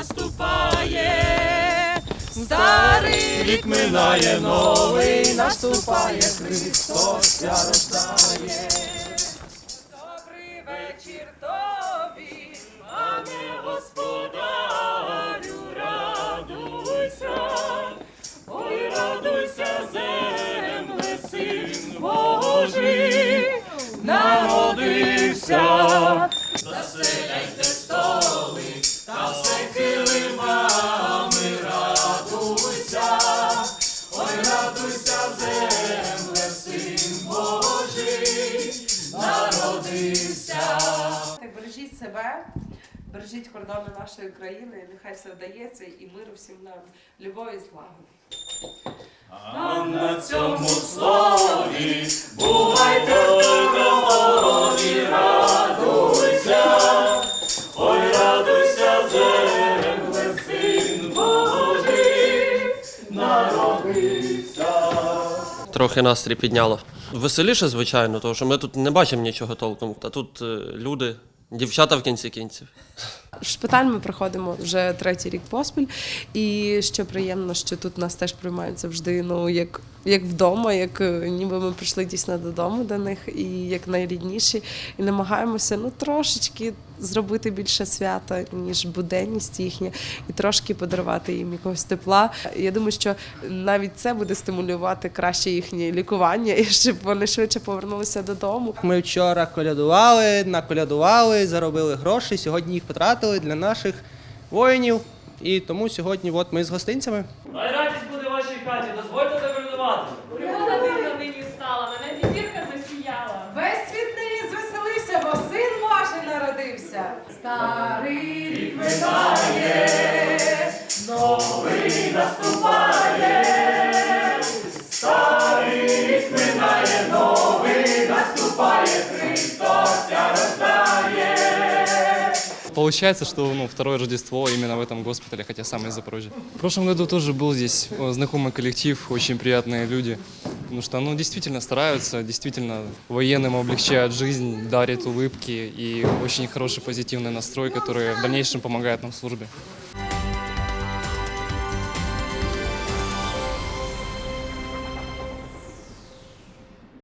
наступає, старий рік минає, новий наступає, Христос рождає. Добрий вечір тобі, пане господарю, радуйся, ой, радуйся, земле, син Божий, народився. Себе, бережіть кордони нашої країни, нехай все вдається і миру всім нам, любові і злагоди. А на цьому слові бувайте здорові, радуйся, ой, радуйся, земле, син Божий, народився. Трохи настрій підняло. Веселіше, звичайно, тому що ми тут не бачимо нічого толком. Та тут е, люди, дівчата в кінці кінців. Шпиталь ми проходимо вже третій рік поспіль, і що приємно, що тут нас теж приймають завжди, ну як, як вдома, як е, ніби ми прийшли дійсно додому до них, і як найрідніші, і намагаємося ну трошечки зробити більше свята, ніж буденність їхня, і трошки подарувати їм якогось тепла. Я думаю, що навіть це буде стимулювати краще їхнє лікування, і щоб вони швидше повернулися додому. Ми вчора колядували, наколядували, заробили гроші. Сьогодні їх потратили для наших воїнів. І тому сьогодні от ми з гостинцями. Хай радість буде в вашій хаті, дозвольте заколядувати. Пригода дивна нині стала, мене зірка засіяла. Весь світ нині звеселився, бо син ваший народився. Старий рік Новий наступає, Получается, что ну, второе Рождество именно в этом госпитале, хотя сам из Запорожья. В прошлом году тоже был здесь э, знакомый коллектив, очень приятные люди. Потому что ну, действительно стараются, действительно военным облегчают жизнь, дарят улыбки и очень хороший позитивный настрой, который в дальнейшем помогает нам в службе.